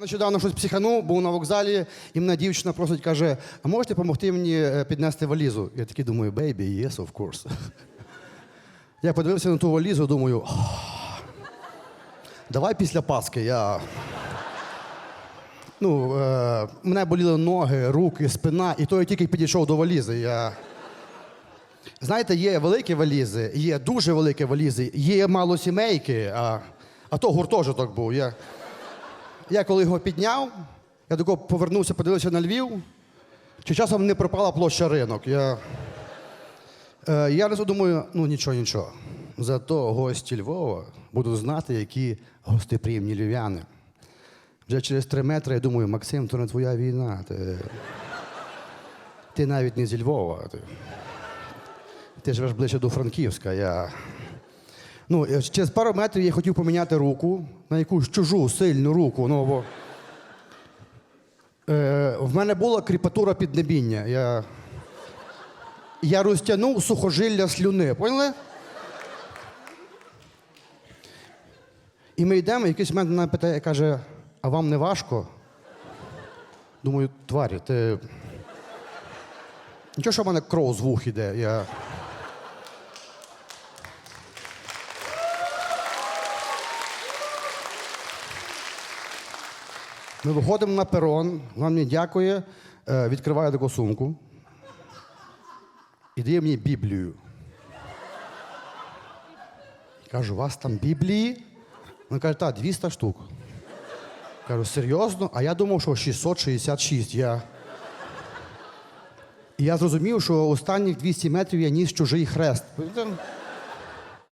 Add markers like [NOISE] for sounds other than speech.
Нещодавно щось психанув, був на вокзалі, і мене дівчина просить, каже: а можете допомогти мені е, піднести валізу? Я такий думаю, baby, yes, of course. [LAUGHS] Я подивився на ту валізу, думаю, давай після Пасхи я. Ну, е, мене боліли ноги, руки, спина, і то я тільки підійшов до валізи. Я... Знаєте, є великі валізи, є дуже великі валізи, є малосімейки, а, а то гуртожиток був. Я... Я коли його підняв, я тако повернувся, подивився на Львів. Чи часом не пропала площа ринок? Я, е, я раз думаю, ну нічого, нічого. Зато гості Львова будуть знати, які гостеприємні львів'яни. Вже через три метри я думаю, Максим, то не твоя війна. Ти, ти навіть не зі Львова. Ти, ти живеш ближче до Франківська. Я... Ну, е, через пару метрів я хотів поміняти руку на якусь чужу сильну руку. Ну, бо... е, в мене була кріпатура піднебіння. Я, я розтягнув сухожилля слюни. Поняли? І ми йдемо, і якийсь момент мене питає, каже, а вам не важко? Думаю, тварі, ти. Нічого, що в мене кров з вух іде. Я... Ми виходимо на перон, вона мені дякує, е, відкриває таку сумку і дає мені Біблію. Кажу, у вас там Біблії? Вона каже, так, 200 штук. Кажу, серйозно? А я думав, що 666. Я... І я зрозумів, що останніх 200 метрів я ніс чужий хрест.